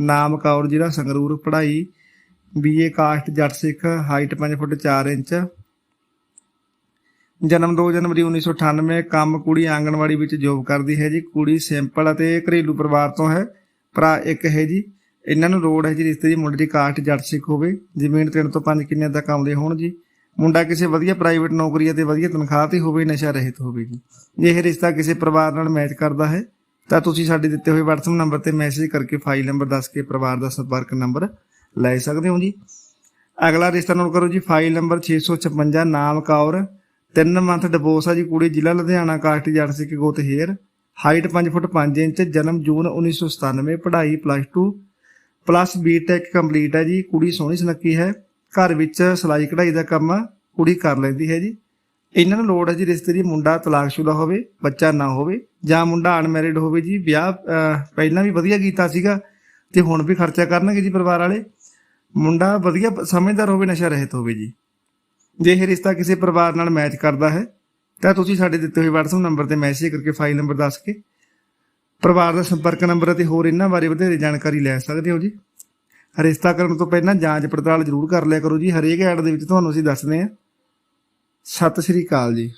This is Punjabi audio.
ਨਾਮ ਕੌਰ ਜ਼ਿਲ੍ਹਾ ਸੰਗਰੂਰ, ਪੜ੍ਹਾਈ ਬੀਏ ਕਾਸਟ, ਜੱਟ ਸਿੱਖ, ਹਾਈਟ 5 ਫੁੱਟ 4 ਇੰਚ। ਜਨਮ 2 ਜਨਵਰੀ 1998 ਕੰਮ ਕੁੜੀ ਆਂਗਣਵਾੜੀ ਵਿੱਚ ਜੋਬ ਕਰਦੀ ਹੈ ਜੀ। ਕੁੜੀ ਸਿੰਪਲ ਅਤੇ ਘਰੇਲੂ ਪਰਿਵਾਰ ਤੋਂ ਹੈ। ਭਰਾ ਇੱਕ ਹੈ ਜੀ। ਇਹਨਾਂ ਨੂੰ ਲੋੜ ਹੈ ਜੀ, ਰਿਸ਼ਤੇ ਦੀ ਮੁੰਡੇ ਦੀ ਕਾਸਟ ਜੱਟ ਸਿੱਖ ਹੋਵੇ। ਜ਼ਮੀਨ 3 ਤੋਂ 5 ਕਿੱਲਿਆਂ ਤੱਕ ਆਉਂਦੇ ਹੋਣ ਜੀ। ਮੁੰਡਾ ਕਿਸੇ ਵਧੀਆ ਪ੍ਰਾਈਵੇਟ ਨੌਕਰੀ ਅਤੇ ਵਧੀਆ ਤਨਖਾਹ ਤੇ ਹੋਵੇ, ਨਸ਼ਾ ਰਹਿਤ ਹੋਵੇ ਜੀ। ਇਹ ਰਿਸ਼ਤਾ ਕਿਸੇ ਪਰਿਵਾਰ ਨਾਲ ਮੈਚ ਕਰਦਾ ਹੈ। ਤਾਂ ਤੁਸੀਂ ਸਾਡੇ ਦਿੱਤੇ ਹੋਏ WhatsApp ਨੰਬਰ ਤੇ ਮੈਸੇਜ ਕਰਕੇ ਫਾਈਲ ਨੰਬਰ ਦੱਸ ਕੇ ਪਰਿਵਾਰ ਦਾ ਸੰਪਰਕ ਨੰਬਰ ਲੈ ਸਕਦੇ ਹੋ ਜੀ। ਅਗਲਾ ਰਿਸ਼ਤਾ ਨੋਟ ਕਰੋ ਜੀ ਫਾਈਲ ਨੰਬਰ 656 ਨਾਮ ਕੌਰ 3 ਮੰਥ ਡਿਵੋਰਸ ਆ ਜੀ ਕੁੜੀ, ਜ਼ਿਲ੍ਹਾ ਲੁਧਿਆਣਾ, ਕਾਸਟ ਜੱਟ ਕਿ ਗੋਤ ਹੇਅਰ ਹਾਈਟ 5 ਫੁੱਟ 5 ਇੰਚ, ਜਨਮ ਜੂਨ 1997 ਪੜ੍ਹਾਈ ਪਲੱਸ 2 ਪਲੱਸ ਬੀਟੈਕ ਕੰਪਲੀਟ ਹੈ ਜੀ, ਕੁੜੀ ਸੋਹਣੀ ਸੁਨੱਖੀ ਹੈ, ਘਰ ਵਿੱਚ ਸਿਲਾਈ ਕਢਾਈ ਦਾ ਕੰਮ ਕੁੜੀ ਕਰ ਲੈਂਦੀ ਹੈ ਜੀ। ਇਹਨਾਂ ਨੂੰ ਲੋੜ ਹੈ ਜੀ ਰਿਸ਼ਤੇ ਦੀ ਮੁੰਡਾ ਤਲਾਕਸ਼ੁਦਾ ਹੋਵੇ, ਬੱਚਾ ਨਾ ਹੋਵੇ, ਜਾਂ ਮੁੰਡਾ ਅਨਮੈਰਿਡ ਹੋਵੇ ਜੀ, ਵਿਆਹ ਪਹਿਲਾਂ ਵੀ ਵਧੀਆ ਕੀਤਾ ਸੀਗਾ ਤੇ ਹੁਣ ਵੀ ਖਰਚਾ ਕਰਨਗੇ ਜੀ ਪਰਿਵਾਰ ਵਾਲੇ। ਮੁੰਡਾ ਵਧੀਆ ਸਮਝਦਾਰ ਹੋਵੇ, ਨਸ਼ਾ ਰਹਿਤ ਹੋਵੇ ਜੀ। ਜੇ ਇਹ ਰਿਸ਼ਤਾ ਕਿਸੇ ਪਰਿਵਾਰ ਨਾਲ ਮੈਚ ਕਰਦਾ ਹੈ, ਤਾਂ ਤੁਸੀਂ ਸਾਡੇ ਦਿੱਤੇ ਹੋਏ WhatsApp ਨੰਬਰ ਤੇ ਮੈਸੇਜ ਕਰਕੇ ਫਾਈਲ ਨੰਬਰ ਦੱਸ ਕੇ ਪਰਿਵਾਰ ਦਾ ਸੰਪਰਕ ਨੰਬਰ ਅਤੇ ਹੋਰ ਇਹਨਾਂ ਬਾਰੇ ਵਧੇਰੇ ਜਾਣਕਾਰੀ ਲੈ ਸਕਦੇ ਹੋ ਜੀ। ਰਿਸ਼ਤਾ ਕਰਨ ਤੋਂ ਪਹਿਲਾਂ ਜਾਂਚ ਪੜਤਾਲ ਜ਼ਰੂਰ ਕਰ ਲਿਆ ਕਰੋ ਜੀ। ਹਰੇਕ ਐਡ ਦੇ ਵਿੱਚ ਤੁਹਾਨੂੰ ਅਸੀਂ ਦੱਸਦੇ ਹਾਂ। ਸਤਿ ਸ਼੍ਰੀ ਅਕਾਲ ਜੀ।